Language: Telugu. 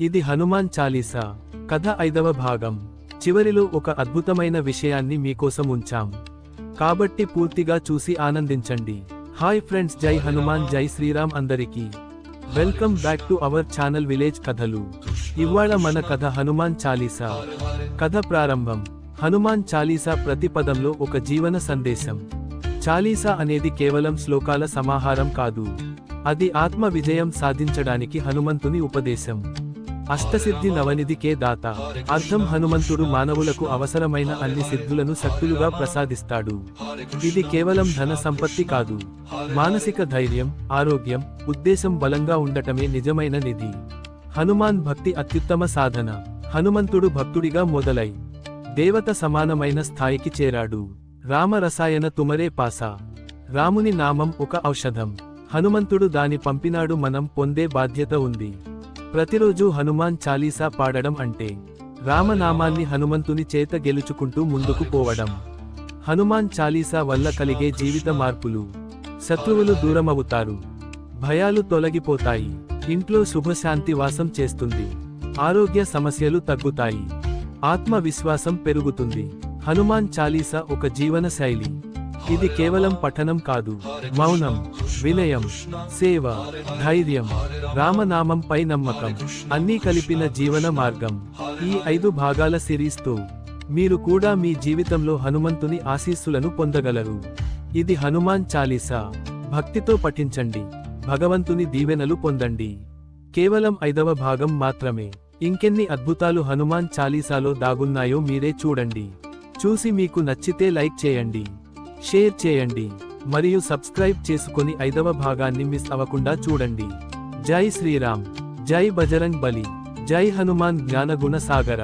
ఇది హనుమాన్ చాలీసా కథ ఐదవ భాగం. చివరిలో ఒక అద్భుతమైన విషయాన్ని మీకోసం ఉంచాం. కాబట్టి పూర్తిగా చూసి ఆనందించండి. హాయ్ ఫ్రెండ్స్ జై హనుమాన్ జై శ్రీరామ్ అందరికీ. Welcome back to our channel village కథలు. ఇవాళ మన కథ హనుమాన్ చాలీసా. కథ ప్రారంభం. హనుమాన్ చాలీసా ప్రతి పదంలో ఒక జీవన సందేశం. చాలీసా అనేది కేవలం శ్లోకాల సమాహారం కాదు. అది ఆత్మ విజయం సాధించడానికి హనుమంతుని ఉపదేశం. అష్టసిద్ధి నవనిధి కే దాత. అర్థం హనుమంతుడు మానవులకు అవసరమైన అన్ని సిద్ధులను శక్తులుగా ప్రసాదిస్తాడు. ఇది కేవలం ధన సంపత్తి కాదు. మానసిక ధైర్యం ఆరోగ్యం ఉద్దేశం బలంగా ఉండటమే నిజమైన నిధి. హనుమాన్ భక్తి అత్యుత్తమ సాధన. హనుమంతుడు భక్తుడిగా మొదలై దేవత సమానమైన స్థాయికి చేరాడు. రామ రసాయన తుమరే పాసా. రాముని నామం ఒక ఔషధం. హనుమంతుడు దాని పంపినాడు మనం పొందే బాధ్యత ఉంది. ప్రతిరోజు హనుమాన్ చాలీసా పాడడం అంటే రామనామాన్ని హనుమంతుని చేత గెలుచుకుంటూ ముందుకు పోవడం. హనుమాన్ చాలీసా వల్ల కలిగే జీవిత మార్పులు. శత్రువులు దూరమవుతారు. భయాలు తొలగిపోతాయి. ఇంట్లో శుభశాంతి వాసం చేస్తుంది. ఆరోగ్య సమస్యలు తగ్గుతాయి. ఆత్మవిశ్వాసం పెరుగుతుంది. హనుమాన్ చాలీసా ఒక జీవన శైలి ఇది కేవలం పఠనం కాదు. మౌనం వినయం సేవ ధైర్యం రామనామంపై నమ్మకం అన్నీ కలిపిన జీవన మార్గం. ఈ ఐదు భాగాల సిరీస్తో మీరు కూడా మీ జీవితంలో హనుమంతుని ఆశీస్సులను పొందగలరు. ఇది హనుమాన్ చాలీసా. భక్తితో పఠించండి. భగవంతుని దీవెనలు పొందండి. కేవలం ఐదవ భాగం మాత్రమే. ఇంకెన్ని అద్భుతాలు హనుమాన్ చాలీసాలో దాగున్నాయో మీరే చూడండి. చూసి మీకు నచ్చితే లైక్ చేయండి. షేర్ చేయండి మరియు సబ్స్క్రైబ్ చేసుకుని ఐదవ భాగాన్ని మిస్ అవ్వకుండా చూడండి. జై శ్రీరామ్ జై బజరంగ్ బలి జై హనుమాన్ జ్ఞానగుణ సాగర.